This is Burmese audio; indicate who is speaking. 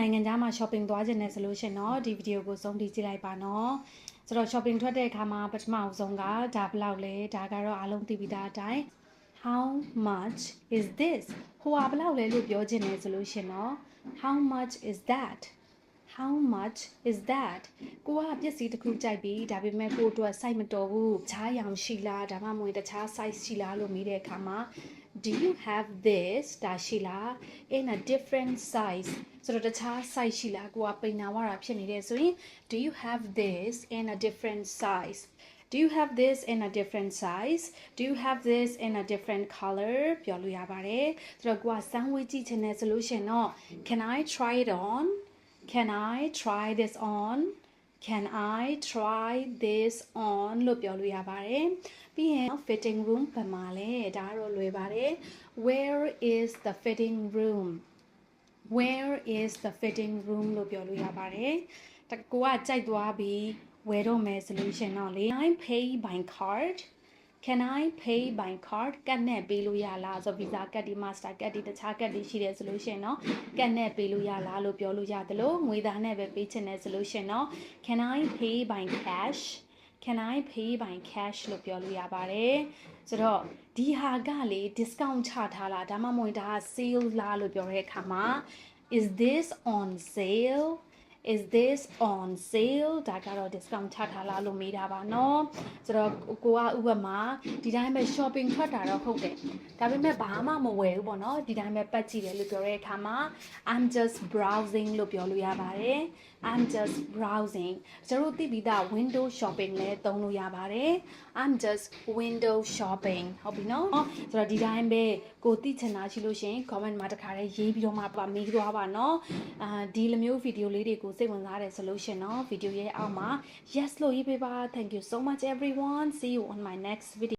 Speaker 1: နိုင်ငံခြားမှာ shopping သွားခြင်းနဲ့ဆိုလို့ရှရင်တော့ဒီဗီဒီယိုကိုဆုံးဖြတ်ကြည့်လိုက်ပါနော်ဆိုတော့ shopping ထွက်တဲ့အခါမှာပထမအဆုံးကဒါဘယ်လောက်လဲဒါကတော့အားလုံးသိပြီးသားအတိုင်း how much is this ဟိုဟာဘယ်လောက်လဲလို့ပြောခြင်းနဲ့ဆိုလို့ရှရင်တော့ how much is that how much is that ကိုကပစ္စည်းတစ်ခုကြိုက်ပြီးဒါပေမဲ့ကိုအတွက် size မတော်ဘူးတခြားရောင်ရှိလားဒါမှမဟုတ်တခြား size ရှိလားလို့မေးတဲ့အခါမှာ do you have this ဒါရှိလား in a different size ဆိုတော့တခြား size ရှိလားကိုကပိန်နာဝတာဖြစ်နေတယ်ဆိုရင် do you have this in a different size Do you have this in a different size? Do you have this in a different color? ပြောလို့ရပါတယ်။ဆိုတော့ကိုကစမ်းဝေးကြည့်ချင်တဲ့ solution တော့ Can I try it on? Can I try this on? Can I try this on လို့ပြောလို့ရပါတယ်။ပြီးရင် fitting room ဘယ်မှာလဲဒါတော့လွယ်ပါတယ်။ Where is the fitting room? Where is the fitting room လို့ပြောလို့ရပါတယ်။တကူကကြိုက်သွားပြီးဝယ်တော့မယ်ဆိုလို့ရှရင်တော့လေ I pay by card Can I pay by card ကတ်နဲ့ပေးလို့ရလားဆို Visa ကတ်ဒီ Master ကတ်ဒီတခြားကတ်ဒီရှိတယ်ဆိုလို့ရှရင်တော့ကတ်နဲ့ပေးလို့ရလားလို့ပြောလို့ရတယ်လို့ငွေသားနဲ့ပဲပေးချင်တယ်ဆိုလို့ရှရင်တော့ Can I pay by cash Can I pay by cash လို့ပြောလို့ရပါတယ်ဆိုတော့ဒီဟာကလေ discount ချထားလားဒါမှမဟုတ်ဒါက sale လားလို့ပြောတဲ့အခါမှာ is this on sale is this on sale ဒါကတော့ discount ချထားလားလို့မေးတာပါနော်ဆိုတော့ကိုကဥပမာဒီတိုင်းပဲ shopping ထွက်တာတော့ဟုတ်တယ်ဒါပေမဲ့ဘာမှမဝယ်ဘူးပေါ့နော်ဒီတိုင်းပဲပတ်ကြည့်တယ်လို့ပြောတဲ့အခါမှာ I'm just browsing လို့ပြောလို့ရပါတယ် I'm just browsing ကျွန်တော်သိပြီးသား window shopping လည်းသုံးလို့ရပါတယ် I'm just window shopping ဟုတ်ပြီနော်ဆိုတော့ဒီတိုင်းပဲကိုသိချင်တာရှိလို့ရှင် comment မှာတခါလေးရေးပြီးတော့မှပါမေးသွားပါနော်အာဒီလိုမျိုး video လေးတွေကိုစိတ်ဝင်စားတယ်ဆိုလို့ရှရင်နော်ဗီဒီယိုရဲ့အောက်မှာ yes လို့ရေးပေးပါ thank you so much everyone see you on my next video